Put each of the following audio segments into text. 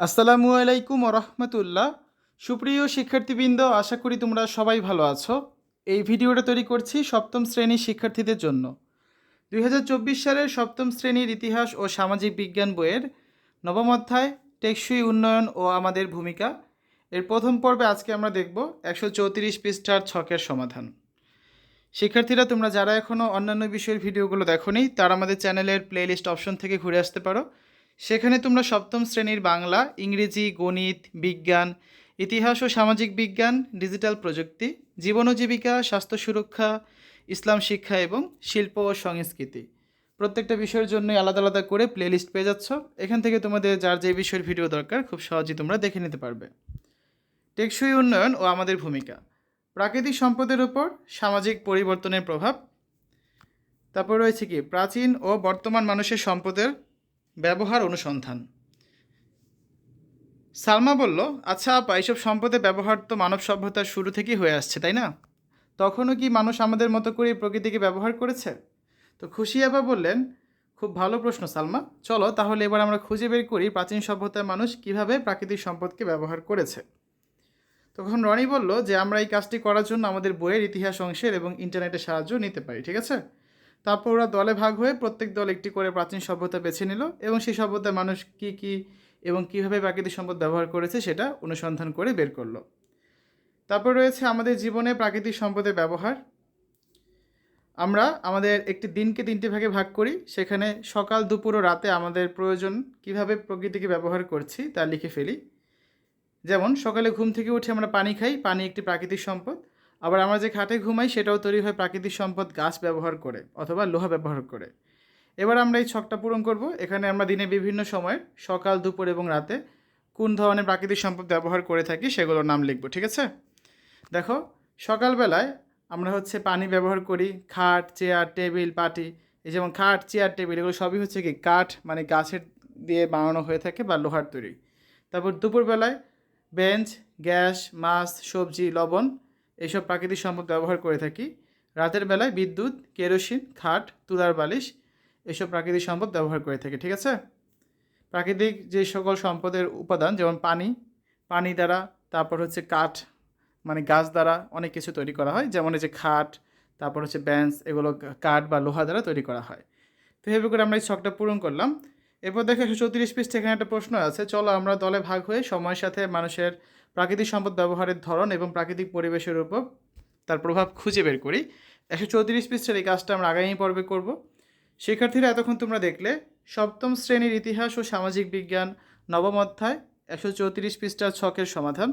আসসালামু আলাইকুম রহমতুল্লাহ। সুপ্রিয় শিক্ষার্থীবৃন্দ, আশা করি তোমরা সবাই ভালো আছো। এই ভিডিওটা তৈরি করছি সপ্তম শ্রেণির শিক্ষার্থীদের জন্য। দুই হাজার চব্বিশ সালের সপ্তম শ্রেণির ইতিহাস ও সামাজিক বিজ্ঞান বইয়ের নবম অধ্যায়, টেকসই উন্নয়ন ও আমাদের ভূমিকা। এর প্রথম পর্বে আজকে আমরা দেখব একশো চৌত্রিশ পৃষ্ঠার ছকের সমাধান। শিক্ষার্থীরা, তোমরা যারা এখনও অন্যান্য বিষয়ের ভিডিওগুলো দেখোনি, তারা আমাদের চ্যানেলের প্লেলিস্ট অপশন থেকে ঘুরে আসতে পারো। সেখানে তোমরা সপ্তম শ্রেণির বাংলা, ইংরেজি, গণিত, বিজ্ঞান, ইতিহাস ও সামাজিক বিজ্ঞান, ডিজিটাল প্রযুক্তি, জীবন ও জীবিকা, স্বাস্থ্য সুরক্ষা, ইসলাম শিক্ষা এবং শিল্প ও সংস্কৃতি। প্রত্যেকটা বিষয়ের জন্য আলাদা আলাদা করে প্লেলিস্ট পেয়ে যাচ্ছ। এখান থেকে তোমাদের যার যে বিষয়ের ভিডিও দরকার, খুব সহজেই তোমরা দেখে নিতে পারবে। টেকসই উন্নয়ন ও আমাদের ভূমিকা। প্রাকৃতিক সম্পদের উপর সামাজিক পরিবর্তনের প্রভাব। তারপর রয়েছে কি? প্রাচীন ও বর্তমান মানুষের সম্পদের ব্যবহার অনুসন্ধান। সালমা বলল আচ্ছা আপা এইসব সম্পদের ব্যবহার তো মানব সভ্যতার শুরু থেকেই হয়ে আসছে, তাই না? তখনও কি মানুষ আমাদের মতো করে প্রকৃতিকে ব্যবহার করেছে? তো খুশি আপা বললেন, খুব ভালো প্রশ্ন, সালমা। চলো, তাহলে এবার আমরা খুঁজে বের করি প্রাচীন সভ্যতার মানুষ কীভাবে প্রাকৃতিক সম্পদকে ব্যবহার করেছে। তখন রনি বলল যে, আমরা এই কাজটি করার জন্য আমাদের বইয়ের ইতিহাস অংশের এবং ইন্টারনেটের সাহায্য নিতে পারি, ঠিক আছে? তারপর ওরা দলে ভাগ হয়ে প্রত্যেক দল একটি করে প্রাচীন সভ্যতা বেছে নিল এবং সেই সভ্যতার মানুষ কী কী এবং কীভাবে প্রাকৃতিক সম্পদ ব্যবহার করেছে সেটা অনুসন্ধান করে বের করল। তারপর রয়েছে আমাদের জীবনে প্রাকৃতিক সম্পদের ব্যবহার। আমরা আমাদের একটি দিনকে তিনটি ভাগে ভাগ করি। সেখানে সকাল, দুপুর ও রাতে আমাদের প্রয়োজন কীভাবে প্রকৃতিকে ব্যবহার করছি তা লিখে ফেলি। যেমন, সকালে ঘুম থেকে উঠে আমরা পানি খাই। পানি একটি প্রাকৃতিক সম্পদ। আবার আমরা যে খাটে ঘুমাই, সেটাও তৈরি হয় প্রাকৃতিক সম্পদ গাছ ব্যবহার করে অথবা লোহা ব্যবহার করে। এবার আমরা এই ছকটা পূরণ করব। এখানে আমরা দিনে বিভিন্ন সময়, সকাল, দুপুর এবং রাতে কোন ধরনের প্রাকৃতিক সম্পদ ব্যবহার করে থাকি সেগুলোর নাম লিখব, ঠিক আছে? দেখো, সকালবেলায় আমরা হচ্ছে পানি ব্যবহার করি, খাট, চেয়ার, টেবিল, পাটি, এই যেমন খাট, চেয়ার, টেবিল, এগুলো সবই হচ্ছে কি কাঠ মানে গাছের দিয়ে বানানো হয়ে থাকে বা লোহার তৈরি। তারপর দুপুরবেলায় বেঞ্চ, গ্যাস, মাছ, সবজি, লবণ এইসব প্রাকৃতিক সম্পদ ব্যবহার করে থাকি। রাতের বেলায় বিদ্যুৎ, কেরোসিন, খাট, তুলার বালিশ এসব প্রাকৃতিক সম্পদ ব্যবহার করে থাকি, ঠিক আছে? প্রাকৃতিক যে সকল সম্পদের উপাদান, যেমন পানি পানি দ্বারা, তারপর হচ্ছে কাঠ মানে গাছ দ্বারা অনেক কিছু তৈরি করা হয়। যেমন এই যে খাট, তারপর হচ্ছে বেঞ্চ এগুলো কাঠ বা লোহা দ্বারা তৈরি করা হয়। তো এভাবে করে আমরা এই ছকটা পূরণ করলাম। এরপর দেখো একশো চৌত্রিশ পৃষ্ঠে এখানে একটা প্রশ্ন আছে। চলো আমরা দলে ভাগ হয়ে সময়ের সাথে মানুষের প্রাকৃতিক সম্পদ ব্যবহারের ধরন এবং প্রাকৃতিক পরিবেশের উপর তার প্রভাব খুঁজে বের করি। একশো চৌত্রিশ পৃষ্ঠের এই কাজটা আমরা আগামী পর্বে করব। শিক্ষার্থীরা এতক্ষণ তোমরা দেখলে সপ্তম শ্রেণির ইতিহাস ও সামাজিক বিজ্ঞান, নবম অধ্যায়, একশো চৌত্রিশ পৃষ্ঠার ছকের সমাধান।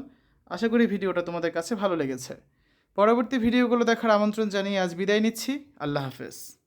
আশা করি ভিডিওটা তোমাদের কাছে ভালো লেগেছে। পরবর্তী ভিডিওগুলো দেখার আমন্ত্রণ জানিয়ে আজ বিদায় নিচ্ছি। আল্লাহ হাফেজ।